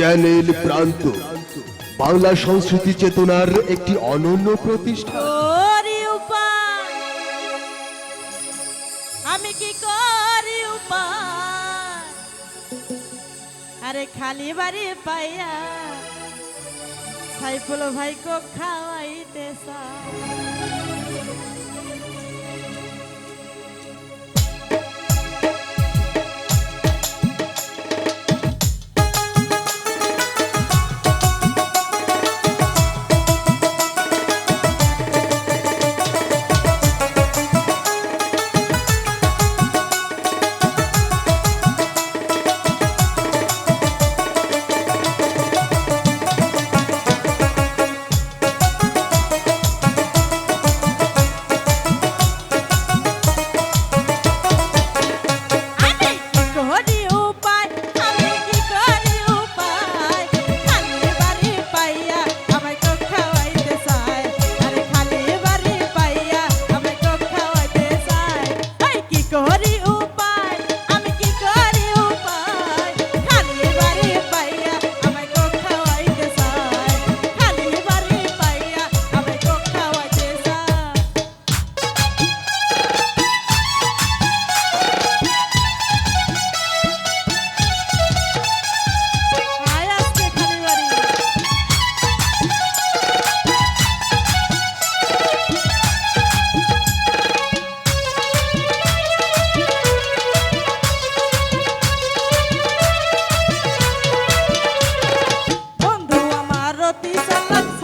Channel প্রান্ত। বাংলা সংস্কৃতি চেতনার একটি অনন্য প্রতিষ্ঠান আমি কি করি উপায়? আরে খালি বাড়ি পাইয়া সাইফুল ভাই কো খাওয়াইতে চায়। Salam